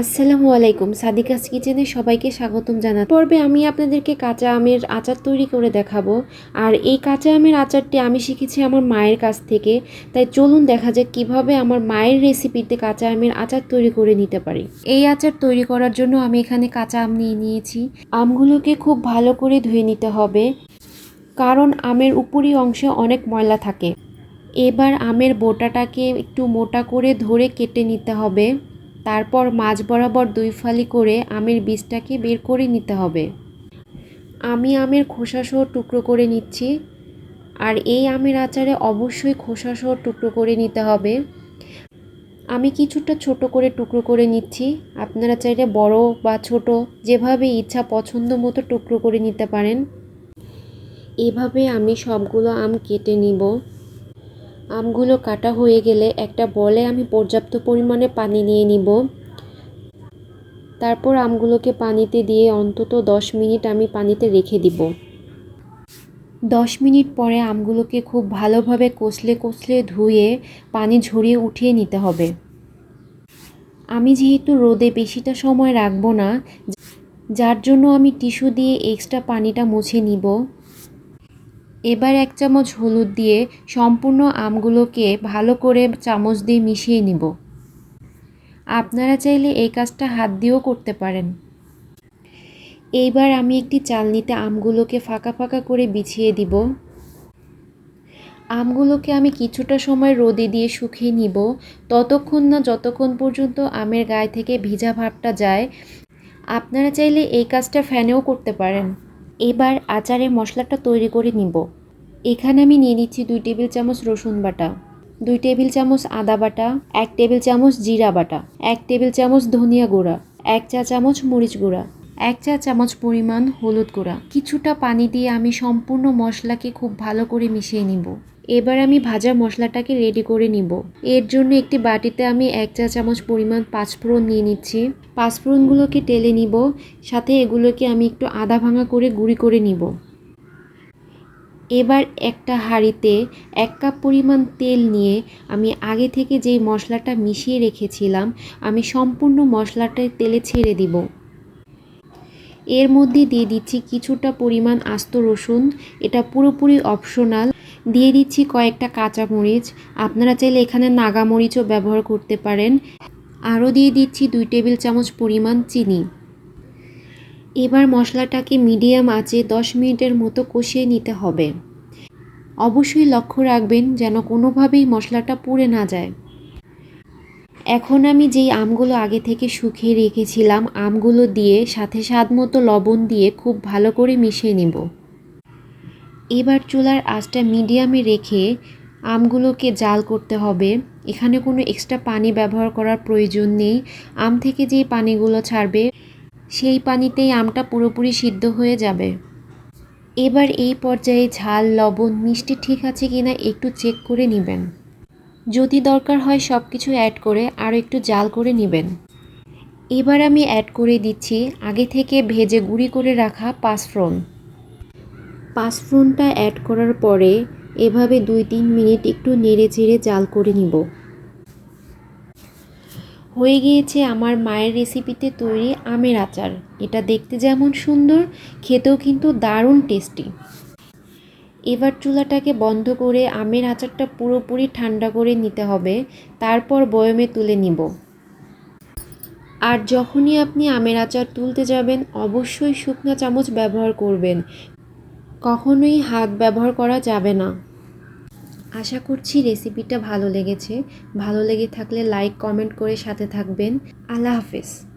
আসসালামু আলাইকুম। সাদিকাস কিচেনে সবাইকে স্বাগতম জানাই পর্বে আমি আপনাদেরকে কাঁচা আমের আচার তৈরি করে দেখাবো। আর এই কাঁচা আমের আচারটি আমি শিখেছি আমার মায়ের কাছ থেকে। তাই চলুন দেখা যাক কীভাবে আমার মায়ের রেসিপিতে কাঁচা আমের আচার তৈরি করে নিতে পারি। এই আচার তৈরি করার জন্য আমি এখানে কাঁচা আম নিয়ে নিয়েছি। আমগুলোকে খুব ভালো করে ধুয়ে নিতে হবে। কারণ আমের উপরি অংশে অনেক ময়লা থাকে। এবার আমের বোটাটাকে একটু মোটা করে ধরে কেটে নিতে হবে। তারপর মাঝ বরাবর দুই ফালি করে আমের বীজটাকে বের করে নিতে হবে। আমি আমের খোসাসহ টুকরো করে নিচ্ছি। আর এই আমের আচারে অবশ্যই খোসাসহ টুকরো করে নিতে হবে। আমি কিছুটা ছোট করে টুকরো করে নিচ্ছি। আপনারা চাইলে বড় বা ছোট যেভাবে ইচ্ছা পছন্দ মতো টুকরো করে নিতে পারেন। এভাবে আমি সবগুলো আম কেটে নিব। আমগুলো কাটা হয়ে গেলে একটা বলে আমি পর্যাপ্ত পরিমাণে পানি নিয়ে নিব। তারপর আমগুলোকে পানিতে দিয়ে অন্তত দশ মিনিট আমি পানিতে রেখে দিব। দশ মিনিট পরে আমগুলোকে খুব ভালোভাবে কষলে কষলে ধুয়ে পানি ঝরিয়ে উঠিয়ে নিতে হবে। আমি যেহেতু রোদে বেশিটা সময় রাখব না, যার জন্য আমি টিস্যু দিয়ে এক্সট্রা পানিটা মুছে নিব। এবার এক চামচ হলুদ দিয়ে সম্পূর্ণ আমগুলোকে ভালো করে চামচ দিয়ে মিশিয়ে নিব। আপনারা চাইলে এই কাজটা হাত দিয়েও করতে পারেন। এইবার আমি একটি চালনিতে আমগুলোকে ফাঁকা ফাঁকা করে বিছিয়ে দিব। আমগুলোকে আমি কিছুটা সময় রোদে দিয়ে শুকিয়ে নিব। ততক্ষণ না যতক্ষণ পর্যন্ত আমের গায়ে থেকে ভিজা ভাবটা যায়, আপনারা চাইলে এই কাজটা ফ্যানেও করতে পারেন। এবার আচারের মশলাটা তৈরি করে নিব। এখানে আমি নিয়ে নিচ্ছি দুই টেবিল চামচ রসুন বাটা, দুই টেবিল চামচ আদা বাটা, এক টেবিল চামচ জিরা বাটা, এক টেবিল চামচ ধনিয়া গুঁড়া, এক চা চামচ মরিচ গুঁড়া, এক চা চামচ পরিমাণ হলুদ গুঁড়া। কিছুটা পানি দিয়ে আমি সম্পূর্ণ মশলাকে খুব ভালো করে মিশিয়ে নিব। এবার আমি ভাজা মশলাটাকে রেডি করে নিব। এর জন্য একটি বাটিতে আমি এক চা চামচ পরিমাণ পাঁচফোড়ন নিয়ে নিচ্ছি। পাঁচফোড়নগুলোকে টেলে নিব, সাথে এগুলোকে আমি একটু আদা ভাঙা করে গুঁড়ি করে নিব। এবার একটা হাঁড়িতে এক কাপ পরিমাণ তেল নিয়ে আমি আগে থেকে যেই মশলাটা মিশিয়ে রেখেছিলাম, আমি সম্পূর্ণ মশলাটা তেলে ছেড়ে দিব। এর মধ্যে দিয়ে দিচ্ছি কিছুটা পরিমাণ আস্ত রসুন। এটা পুরোপুরি অপশনাল দিয়ে দিচ্ছি কয়েকটা কাঁচামরিচ আপনারা চাইলে এখানে নাগামরিচও ব্যবহার করতে পারেন। আরও দিয়ে দিচ্ছি দুই টেবিল চামচ পরিমাণ চিনি। এবার মশলাটাকে মিডিয়াম আঁচে দশ মিনিটের মতো কষিয়ে নিতে হবে। অবশ্যই লক্ষ্য রাখবেন যেন কোনোভাবেই মশলাটা পুড়ে না যায়। এখন আমি যেই আমগুলো আগে থেকে শুকিয়ে রেখেছিলাম, আমগুলো দিয়ে সাথে স্বাদ মতো লবণ দিয়ে খুব ভালো করে মিশিয়ে নেব। এবার চুলার আঁচটা মিডিয়ামে রেখে আমগুলোকে জাল করতে হবে। এখানে কোনো এক্সট্রা পানি ব্যবহার করার প্রয়োজন নেই। আম থেকে যেই পানিগুলো ছাড়বে, সেই পানিতেই আমটা পুরোপুরি সিদ্ধ হয়ে যাবে। এবার এই পর্যায়ে ঝাল, লবণ, মিষ্টি ঠিক আছে কিনা একটু চেক করে নেবেন। যদি দরকার হয় সব কিছু অ্যাড করে আরও একটু জাল করে নেবেন। এবার আমি অ্যাড করে দিচ্ছি আগে থেকে ভেজে গুঁড়ি করে রাখা পাঁচফোড়ন। পাঁচফোড়নটা অ্যাড করার পরে এভাবে দুই তিন মিনিট একটু নেড়ে চেড়ে জাল করে নিব। হয়ে গিয়েছে আমার মায়ের রেসিপিতে তৈরি আমের আচার। এটা দেখতে যেমন সুন্দর, খেতেও কিন্তু দারুণ টেস্টি। এবার চুলাটাকে বন্ধ করে আমের আচারটা পুরোপুরি ঠান্ডা করে নিতে হবে, তারপর বয়মে তুলে নিব। আর যখনই আপনি আমের আচার তুলতে যাবেন, অবশ্যই শুকনো চামচ ব্যবহার করবেন। কখনোই হাত ব্যবহার করা যাবে না। আশা করছি রেসিপিটা ভালো লেগেছে। ভালো লেগে থাকলে লাইক, কমেন্ট করে সাথে থাকবেন। আল্লাহ হাফেজ।